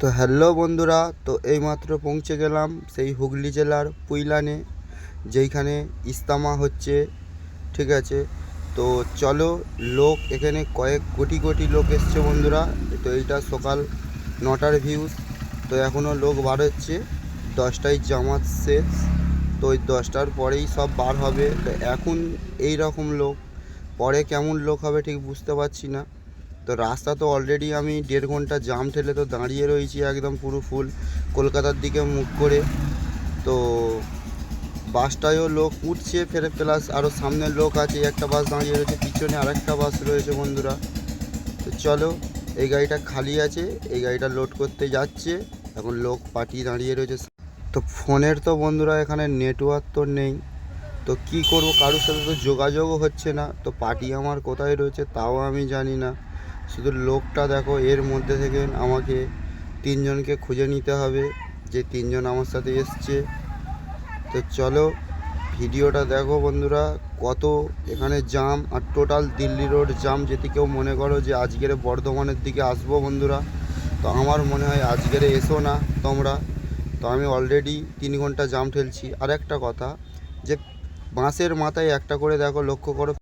তো হ্যালো বন্ধুরা, তো এইমাত্র পৌঁছে গেলাম সেই হুগলি জেলার পুইলানে, যেইখানে ইস্তামা হচ্ছে, ঠিক আছে? তো চলো, লোক এখানে কয়েক কোটি কোটি লোক এসছে বন্ধুরা, তো এইটা সকাল নটার ভিউজ তো এখনও লোক বার হচ্ছে, দশটায় জামাত শেষ, তো ওই দশটার পরেই সব বার হবে, তো এখন এই রকম লোক, পরে কেমন লোক হবে ঠিক বুঝতে পারছি না। তো রাস্তা তো অলরেডি আমি দেড় ঘণ্টা জাম ঠেলে তো দাঁড়িয়ে রয়েছি একদম পুরো ফুল কলকাতার দিকে মুখ করে। তো বাসটায়ও লোক উঠছে, ফেরে প্লাস আরও সামনের লোক আছে, একটা বাস দাঁড়িয়ে রয়েছে, পিছনে আরেকটা বাস রয়েছে বন্ধুরা। তো চলো, এই গাড়িটা খালি আছে, এই গাড়িটা লোড করতে যাচ্ছে, এখন লোক পার্টি দাঁড়িয়ে রয়েছে। তো ফোনের তো বন্ধুরা এখানে নেটওয়ার্ক তো নেই। তো কি করব, কারোর সাথে তো যোগাযোগও হচ্ছে না। তো পার্টি আমার কোথায় রয়েছে, তাও আমি জানি না। শুধু লোকটা দেখো, এর মধ্যে থেকে আমাকে তিনজনকে খুঁজে নিতে হবে, যে তিনজন আমার সাথে এসছে। তো চলো, ভিডিওটা দেখো বন্ধুরা, কত এখানে জাম আর টোটাল দিল্লি রোড জাম যদি কেউ মনে করো যে আজকের বর্ধমানের দিকে আসব বন্ধুরা, তো আমার মনে হয় আজকের এসো না তোমরা। তো আমি অলরেডি তিন ঘণ্টা জাম ঠেলছি। আর একটা কথা, যে বাঁশের মাথায় একটা করে দেখো, লক্ষ্য করো।